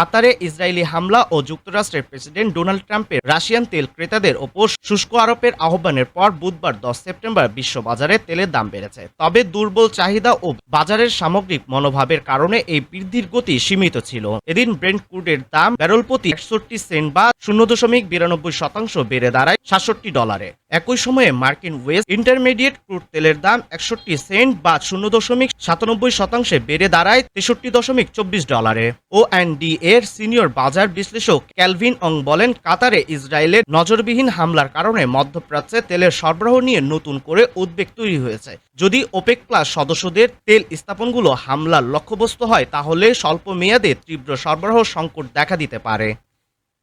কাতারে ইসরায়েলি হামলা ও যুক্তরাষ্ট্রের প্রেসিডেন্ট ডোনাল্ড ট্রাম্পের রাশিয়ান তেল ক্রেতাদের ওপর শুষ্ক আরোপের আহ্বানের পর বুধবার দশ সেপ্টেম্বর বিশ্ববাজারে তেলের দাম বেড়েছে। তবে দুর্বল চাহিদা ও বাজারের সামগ্রিক মনোভাবের কারণে এই বৃদ্ধির গতি সীমিত ছিল। এদিন ব্রেন্ট ক্রুডের দাম ব্যারল প্রতি একষট্টি সেন্ট বা শূন্য দশমিক বিরানব্বই শতাংশ বেড়ে দাঁড়ায় সাতষট্টি ডলারে। একই সময়ে মার্কিন ওয়েস্ট ইন্টারমিডিয়েট ক্রুড তেলের দাম একষট্টি সেন্ট বা শূন্য দশমিক সাতানব্বই শতাংশে বেড়ে দাঁড়ায় তেষট্টি দশমিক চব্বিশ ডলারে। ও অ্যান্ড ডি এর সিনিয়র বাজার বিশ্লেষক ক্যালভিন অং বলেন, কাতারে ইসরায়েলের নজরবিহীন হামলার কারণে মধ্যপ্রাচ্যে তেলের সরবরাহ নিয়ে নতুন করে উদ্বেগ তৈরি হয়েছে। যদি ওপেক প্লাস সদস্যদের তেল স্থাপনগুলো হামলার লক্ষ্যবস্তু হয়, তাহলে স্বল্প মেয়াদে তীব্র সরবরাহ সংকট দেখা দিতে পারে।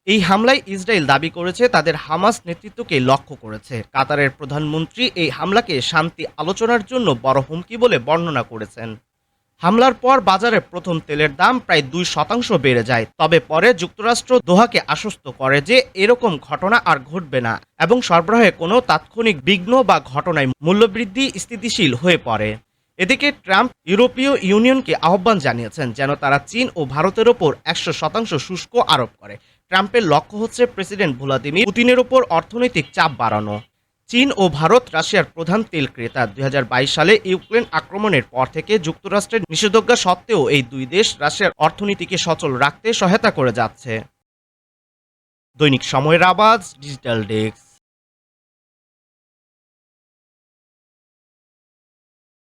এই হামলায় ইসরায়েল দাবি করেছে, তাদের হামাস নেতৃত্বকে লক্ষ্য করেছে। কাতারের প্রধানমন্ত্রী এই হামলাকে শান্তি আলোচনার জন্য বড় হুমকি বলে বর্ণনা করেছেন। হামলার পর বাজারে প্রথম তেলের দাম প্রায় দুই শতাংশ বেড়ে যায়। তবে পরে যুক্তরাষ্ট্র দোহাকে আশ্বস্ত করে যে এরকম ঘটনা আর ঘটবে না এবং সরবরাহে কোনো তাৎক্ষণিক বিঘ্ন বা ঘটনায় মূল্যবৃদ্ধি স্থিতিশীল হয়ে পড়ে। এদিকে ট্রাম্প ইউরোপীয় ইউনিয়নকে আহ্বান জানিয়েছেন যেন তারা চীন ও ভারতের ওপর একশো শতাংশ শুষ্ক আরোপ করে। ট্রাম্পের লক্ষ্য হচ্ছে প্রেসিডেন্ট ভ্লাদিমির পুতিনের ওপর অর্থনৈতিক চাপ বাড়ানো। চীন ও ভারত রাশিয়ার প্রধান তেল ক্রেতা। দুই হাজার বাইশ সালে ইউক্রেন আক্রমণের পর থেকে যুক্তরাষ্ট্রের নিষেধাজ্ঞা সত্ত্বেও এই দুই দেশ রাশিয়ার অর্থনীতিকে সচল রাখতে সহায়তা করে যাচ্ছে। দৈনিক সময়ের আওয়াজ ডিজিটাল ডেস্ক